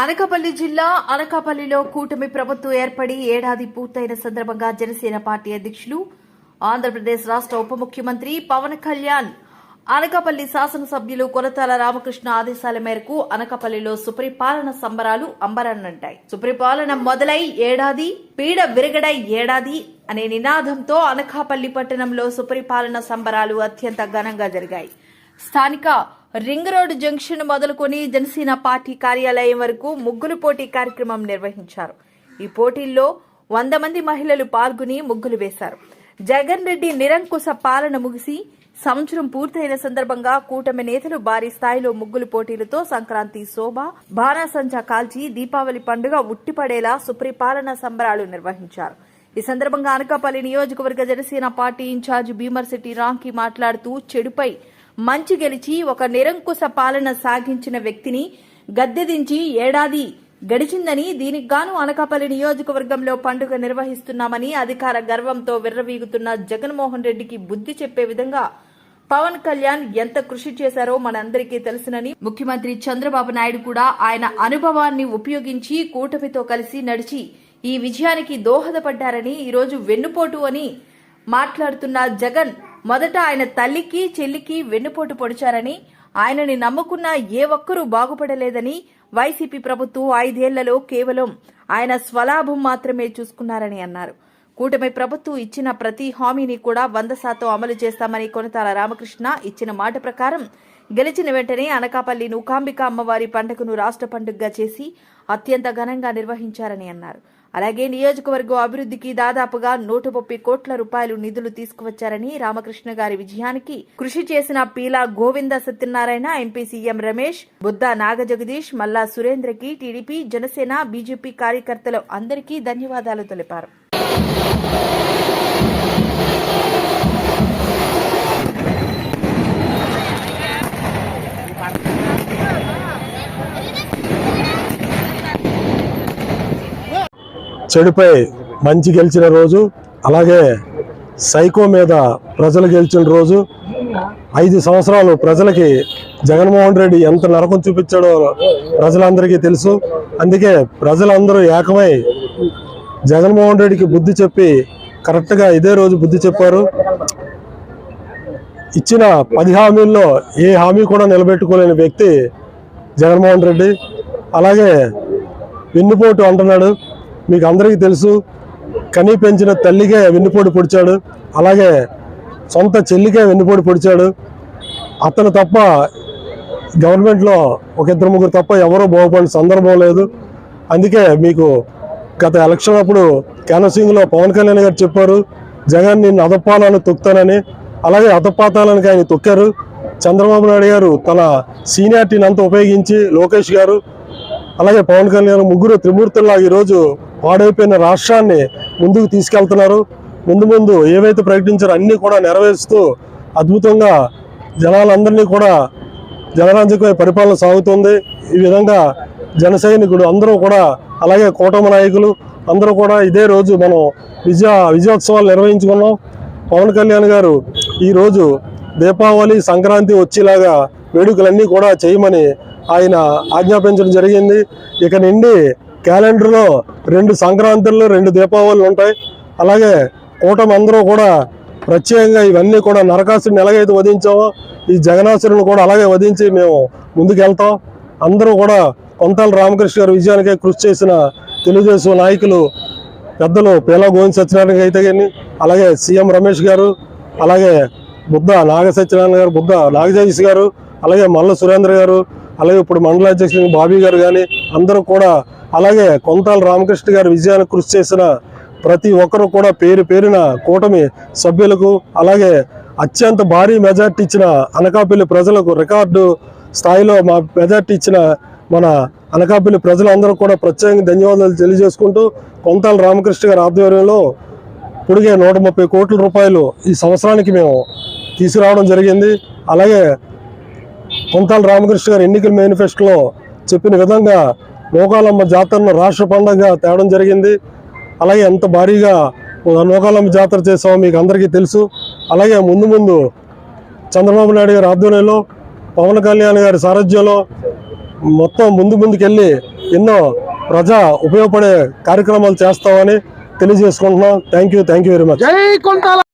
అనకాపల్లి జిల్లా అనకాపల్లిలో కూటమి ప్రభుత్వం ఏర్పడి ఏడాది పూర్తయిన సందర్భంగా జనసేన పార్టీ అధ్యక్షులు ఆంధ్రప్రదేశ్ రాష్ట్ర ఉప ముఖ్యమంత్రి పవన్ కళ్యాణ్ అనకాపల్లి శాసనసభ్యులు కొలతాల రామకృష్ణ ఆదేశాల మేరకు అనకాపల్లిలో సుపరిపాలన సంబరాలు అంబరన్నంటాయి. సుపరిపాలన మొదలై ఏడాది పీడ విరగడై ఏడాది అనే నినాదంతో అనకాపల్లి పట్టణంలో సుపరిపాలన సంబరాలు అత్యంత ఘనంగా జరిగాయి. స్థానిక రింగ్ రోడ్ జంక్షన్ మొదలుకొని జనసేన పార్టీ కార్యాలయం వరకు ముగ్గులు పోటీ కార్యక్రమం నిర్వహించారు. ఈ పోటీల్లో వంద మంది మహిళలు పాల్గొని ముగ్గులు వేశారు. జగన్ రెడ్డి నిరంకుశ పాలన ముగిసి సంవత్సరం పూర్తయిన సందర్భంగా కూటమి నేతలు భారీ స్థాయిలో ముగ్గులు పోటీలతో సంక్రాంతి శోభ బాణాసంచా కాల్చి దీపావళి పండుగ ఉట్టిపడేలా సుపరిపాలన సంబరాలు నిర్వహించారు. ఈ సందర్భంగా అనకాపల్లి నియోజకవర్గ జనసేన పార్టీ ఇన్ఛార్జ్ భీమర్శెట్టి రాంకి మాట్లాడుతూ చెడుపై మంచి గెలిచి ఒక నిరంకుశ పాలన సాగించిన వ్యక్తిని గద్దెదించి ఏడాది గడిచిందని దీనికి గాను అనకాపల్లి నియోజకవర్గంలో పండుగ నిర్వహిస్తున్నామని అధికార గర్వంతో విర్రవీగుతున్న జగన్మోహన్ రెడ్డికి బుద్ధి చెప్పే విధంగా పవన్ కళ్యాణ్ ఎంత కృషి చేశారో మనందరికీ తెలుసునని ముఖ్యమంత్రి చంద్రబాబు నాయుడు కూడా ఆయన అనుభవాన్ని ఉపయోగించి కూటమితో కలిసి నడిచి ఈ విజయానికి దోహదపడ్డారని ఈరోజు వెన్నుపోటు అని మాట్లాడుతున్న జగన్ మొదట ఆయన తల్లికి చెల్లికి వెన్నుపోటు పొడిచారని ఆయనని నమ్ముకున్న ఏ ఒక్కరూ బాగుపడలేదని వైసీపీ ప్రభుత్వం ఐదేళ్ళలో కేవలం ఆయన స్వలాభం మాత్రమే చూసుకున్నారని అన్నారు. కూటమి ప్రభుత్వం ఇచ్చిన ప్రతి హామీని కూడా వంద శాతం అమలు చేస్తామని కొనతాల రామకృష్ణ ఇచ్చిన మాట ప్రకారం గెలిచిన వెంటనే అనకాపల్లి నూకాంబిక అమ్మవారి పండుగను రాష్ట్ర పండుగగా చేసి అత్యంత ఘనంగా నిర్వహించారని అన్నారు. అలాగే నియోజకవర్గం అభివృద్ధికి దాదాపుగా నూట ముప్పై కోట్ల రూపాయలు నిధులు తీసుకువచ్చారని రామకృష్ణ గారి విజయానికి కృషి చేసిన పీలా గోవింద సత్యనారాయణ ఎంపీ సీఎం రమేష్ బుద్దా నాగజగదీష్ మల్లా సురేంద్రకి టీడీపీ జనసేన బీజేపీ కార్యకర్తలు అందరికీ ధన్యవాదాలు తెలిపారు. చెడుపై మంచి గెలిచిన రోజు అలాగే సైకో మీద ప్రజలు గెలిచిన రోజు ఐదు సంవత్సరాలు ప్రజలకి జగన్మోహన్ రెడ్డి ఎంత నరకం చూపించాడో ప్రజలందరికీ తెలుసు. అందుకే ప్రజలందరూ ఏకమై జగన్మోహన్ రెడ్డికి బుద్ధి చెప్పి కరెక్ట్గా ఇదే రోజు బుద్ధి చెప్పారు. ఇచ్చిన పది హామీల్లో ఏ హామీ కూడా నిలబెట్టుకోలేని వ్యక్తి జగన్మోహన్ రెడ్డి. అలాగే వెన్నుపోటు అంటున్నాడు. మీకు అందరికీ తెలుసు కని పెంచిన తల్లికే వెన్నుపోటు పొడిచాడు అలాగే సొంత చెల్లికే వెన్నుపోటు పొడిచాడు. అతను తప్ప గవర్నమెంట్లో ఒక ఇద్దరు ముగ్గురు తప్ప ఎవరూ బాగుపడిన సందర్భం లేదు. అందుకే మీకు గత ఎలక్షన్ అప్పుడు క్యానసింగ్లో పవన్ కళ్యాణ్ గారు చెప్పారు జగన్ నిన్ను అదపాలను తొక్కుతానని. అలాగే అదపాతాలనికి ఆయన తొక్కారు. చంద్రబాబు నాయుడు గారు తన సీనియారిటీని అంతా ఉపయోగించి లోకేష్ గారు అలాగే పవన్ కళ్యాణ్ ముగ్గురు త్రిమూర్తుల్లా ఈరోజు పాడైపోయిన రాష్ట్రాన్ని ముందుకు తీసుకెళ్తున్నారు. ముందు ముందు ఏవైతే ప్రకటించారో అన్నీ కూడా నెరవేరుస్తూ అద్భుతంగా జనాలందరినీ కూడా జనరంజకమైన పరిపాలన సాగుతుంది. ఈ విధంగా జన సైనికుడు అందరూ కూడా అలాగే కూటమి నాయకులు అందరూ కూడా ఇదే రోజు మనం విజయ విజయోత్సవాలు నిర్వహించుకున్నాం. పవన్ కళ్యాణ్ గారు ఈరోజు దీపావళి సంక్రాంతి వచ్చేలాగా వేడుకలన్నీ కూడా చేయమని ఆయన ఆజ్ఞాపించడం జరిగింది. ఇక నుండి క్యాలెండర్లో రెండు సంక్రాంతులు రెండు దీపావళులు ఉంటాయి. అలాగే కూటమి అందరూ కూడా ప్రత్యేకంగా ఇవన్నీ కూడా నరకాసుని ఎలాగైతే వధించామో ఈ జగనాసురుని కూడా అలాగే వధించి మేము ముందుకెళ్తాం. అందరూ కూడా కొంతాల రామకృష్ణ గారి విజయానికే కృషి చేసిన తెలుగుదేశం నాయకులు పెద్దలు పేలా గోవింద్ సత్యనారాయణ అయితే కానీ అలాగే సీఎం రమేష్ గారు అలాగే బుద్ధ నాగ సత్యనారాయణ గారు బుద్ధ నాగజగదీష్ గారు అలాగే మల్ల సురేంద్ర గారు అలాగే ఇప్పుడు మండల అధ్యక్షులు బాబీ గారు కానీ అందరూ కూడా అలాగే కొంతాల రామకృష్ణ గారి విజయానికి కృషి చేసిన ప్రతి ఒక్కరు కూడా పేరు పేరున కూటమి సభ్యులకు అలాగే అత్యంత భారీ మెజార్టీ ఇచ్చిన అనకాపల్లి ప్రజలకు రికార్డు స్థాయిలో మా మెజార్టీ ఇచ్చిన మన అనకాపల్లి ప్రజలందరూ కూడా ప్రత్యేకంగా ధన్యవాదాలు తెలియజేసుకుంటూ కొంతాల రామకృష్ణ గారి ఆధ్వర్యంలో పొడిగే నూట ముప్పై కోట్ల రూపాయలు ఈ సంవత్సరానికి మేము తీసుకురావడం జరిగింది. అలాగే కుంతాల రామకృష్ణ గారు ఎన్నికల మేనిఫెస్టోలో చెప్పిన విధంగా నోకాలమ్మ జాతరను రాష్ట్ర పండుగగా తేవడం జరిగింది. అలాగే ఎంత భారీగా నోకాలమ్మ జాతర చేసామో మీకు అందరికీ తెలుసు. అలాగే ముందు ముందు చంద్రబాబు నాయుడు గారి ఆధ్వర్యంలో పవన్ కళ్యాణ్ గారి సారథ్యంలో మొత్తం ముందు ముందుకెళ్ళి ఎన్నో ప్రజా ఉపయోగపడే కార్యక్రమాలు చేస్తామని తెలియజేసుకుంటున్నాం. Thank you thank you very much